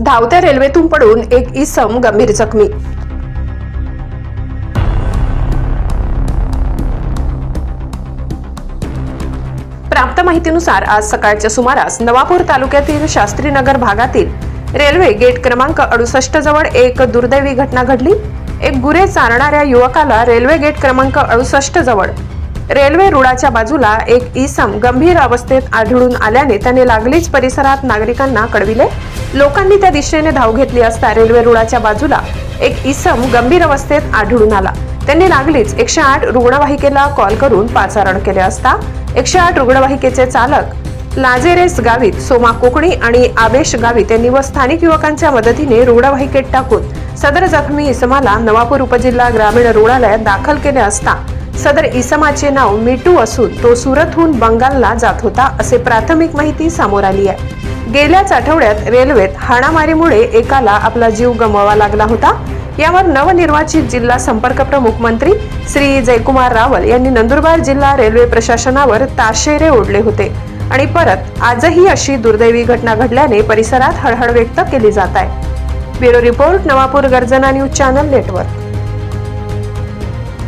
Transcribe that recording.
धावत्या रेल्वेतून पडून एक इसम गंभीर जखमी. प्राप्त माहितीनुसार आज सकाळच्या सुमारास नवापूर तालुक्यातील शास्त्रीनगर भागातील रेल्वे गेट क्रमांक अडुसष्ट जवळ एक दुर्दैवी घटना घडली. एक गुरे चालणाऱ्या युवकाला रेल्वे गेट क्रमांक अडुसष्ट जवळ रेल्वे रुळाच्या बाजूला एक इसम गंभीर अवस्थेत आढळून आल्याने त्याने लागलीच परिसरात नागरिकांना कळविले. लोकांनी त्या दिशेने धाव घेतली असता रेल्वे रुळाच्या बाजूला एक इसम गंभीर अवस्थेत आढळून आला. त्यांनी लागलीच एकशे आठ रुग्णवाहिकेला कॉल करून पाचारण केले असता एकशे आठ रुग्णवाहिकेचे चालक लाजेरेस गावित सोमा कोकणी आणि आवेश गावित यांनी व स्थानिक युवकांच्या मदतीने रुग्णवाहिकेत टाकून सदर जखमी इसमाला नवापूर उपजिल्हा ग्रामीण रुग्णालयात दाखल केले असता सदर इसमाचे नाव मिटू असून तो सुरतहून बंगालला जात होता असे प्राथमिक माहिती समोर आली आहे. गेल्याच आठवड्यात रेल्वेत हाणामारीमुळे एकाला आपला जीव गमवावा लागला होता. यावर नवनिर्वाचित जिल्हा संपर्क प्रमुख मंत्री श्री जयकुमार रावल यांनी नंदुरबार जिल्हा रेल्वे प्रशासनावर ताशेरे ओढले होते. आणि परत आजही अशी दुर्दैवी घटना घडल्याने परिसरात हळहळ व्यक्त केली जात आहे. ब्युरो रिपोर्ट नवापूर गर्जना न्यूज चॅनल नेटवर्क.